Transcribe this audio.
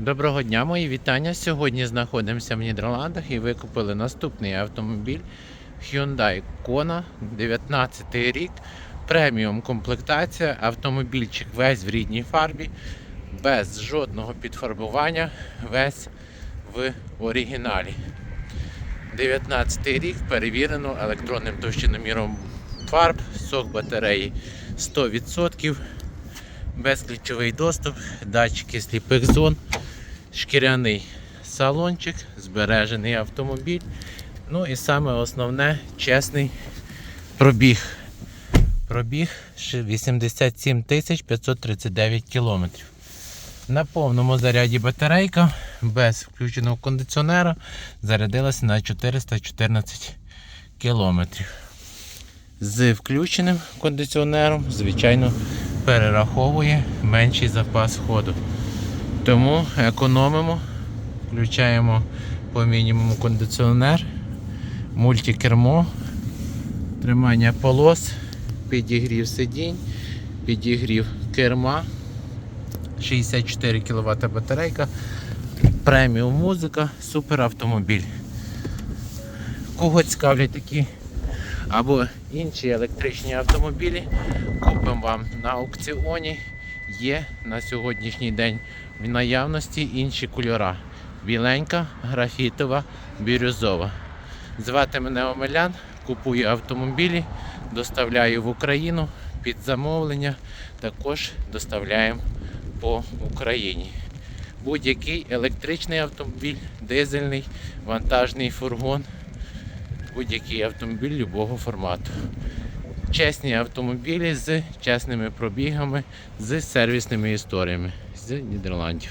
Доброго дня, мої вітання. Сьогодні знаходимося в Нідерландах і викупили наступний автомобіль Hyundai Kona, 19 рік, преміум комплектація, автомобільчик весь в рідній фарбі, без жодного підфарбування, весь в оригіналі. 19 рік перевірено електронним товщиноміром фарб, сок батареї 100%, безключовий доступ, датчики сліпих зон, шкіряний салончик, збережений автомобіль. Ну і саме основне чесний пробіг. Пробіг 87 539 кілометрів. На повному заряді батарейка без включеного кондиціонера зарядилася на 414 кілометрів. З включеним кондиціонером, звичайно, перераховує менший запас ходу. Тому економимо, включаємо по мінімуму кондиціонер, мультикермо, тримання полос, підігрів сидінь, підігрів керма, 64 кВт батарейка, преміум музика, супер автомобіль. Кого цікавлять такі або інші електричні автомобілі, купимо вам на аукціоні. Є на сьогоднішній день в наявності інші кольора: біленька, графітова, бірюзова. Звати мене Омелян, купую автомобілі, доставляю в Україну під замовлення, також доставляємо по Україні. Будь-який електричний автомобіль, дизельний, вантажний фургон, будь-який автомобіль любого формату. Чесні автомобілі з чесними пробігами, з сервісними історіями з Нідерландів.